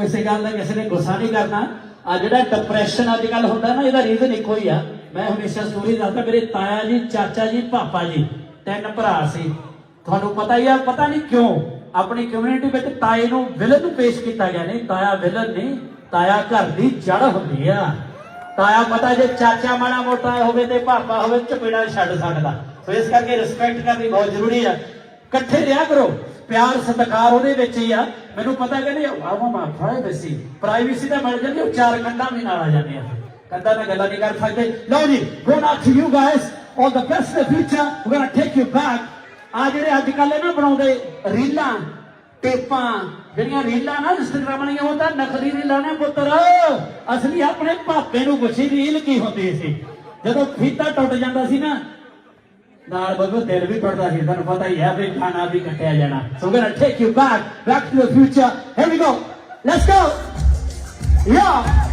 ਕਿਸੇ ਗੱਲ ਦਾ ਕਿਸੇ ਨੇ ਗੁੱਸਾ ਨਹੀਂ ਕਰਨਾ। ਆ ਜਿਹੜਾ ਡਿਪਰੈਸ਼ਨ ਅੱਜ ਕੱਲ ਹੁੰਦਾ ਨਾ, ਇਹਦਾ ਰੀਜ਼ਨ ਇੱਕੋ ਹੀ ਆ। ਮੈਂ ਹਮੇਸ਼ਾ ਸਟੋਰੀ ਦੱਸਦਾ, ਮੇਰੇ ਤਾਇਆ ਜੀ, ਚਾਚਾ ਜੀ, ਪਾਪਾ ਜੀ, ਤਿੰਨ ਭਰਾ ਸੀ। ਤੁਹਾਨੂੰ ਪਤਾ ਹੀ ਆ, ਪਤਾ ਨਹੀਂ ਕਿਉਂ ਆਪਣੀ ਕਮਿਊਨਿਟੀ ਵਿੱਚ ਤਾਏ ਨੂੰ ਵਿਲਨ ਪੇਸ਼ ਕੀਤਾ ਗਿਆ। ਨਹੀਂ, ਤਾਇਆ ਵਿਲਨ ਨਹੀਂ, ਤਾਇਆ ਘਰ ਦੀ ਜੜ ਹੁੰਦੀ ਆ। ਤਾਇਆ ਪਤਾ ਜੇ ਚਾਚਾ ਮਾੜਾ ਮੋਟਾ ਹੋਵੇ ਤੇ ਪਾਪਾ ਹੋਵੇ ਚਪੇੜਾ ਛੱਡ ਸਕਦਾ। ਸੋ ਇਸ ਕਰਕੇ ਰਿਸਪੈਕਟ ਕਰਨੀ ਬਹੁਤ ਜ਼ਰੂਰੀ ਆ। ਇਕੱਠੇ ਰਿਹਾ ਕਰੋ। ਪਿਆਰ ਸਤਿਕਾਰ ਉਹਦੇ ਵਿੱਚ ਹੀ ਆ। ਮੈਨੂੰ ਪਤਾ ਕਹਿੰਦੇ ਆਵਾ ਮਾ ਪ੍ਰਾਈਵੇਸੀ ਪ੍ਰਾਈਵੇਸੀ ਤਾਂ ਮਿਲ ਜਾਂਦੀ ਉਹ ਚਾਰ ਕੰਧਾਂ ਵੀ ਨਾਲ ਆ ਜਾਂਦੇ ਆ। ਕੰਧਾਂ ਨਾਲ ਗੱਲਾਂ ਨਹੀਂ ਕਰ ਸਕਦੇ। ਲਓ ਜੀ going out to you guys all the best in future we gonna take you back ਆ ਜਿਹੜੇ ਅੱਜ ਕੱਲ ਨਾ ਬਣਾਉਂਦੇ ਰੀਲਾਂ, ਟੇਪਾਂ, ਜਿਹੜੀਆਂ ਰੀਲਾਂ ਨਾ ਇੰਸਟਾਗ੍ਰਾਮ ਵਾਲੀਆਂ, ਉਹ ਤਾਂ ਨਕਲੀ ਰੀਲਾਂ ਨੇ ਪੁੱਤਰ। ਅਸਲੀ ਆਪਣੇ ਭਾਪੇ ਨੂੰ ਪੁੱਛੀ ਰੀਲ ਕੀ ਹੁੰਦੀ ਸੀ। ਜਦੋਂ ਫੀਤਾ ਟੁੱਟ ਜਾਂਦਾ ਸੀ ਨਾ So I'm gonna take you back, back to the future. Here we go. Let's go. Yeah.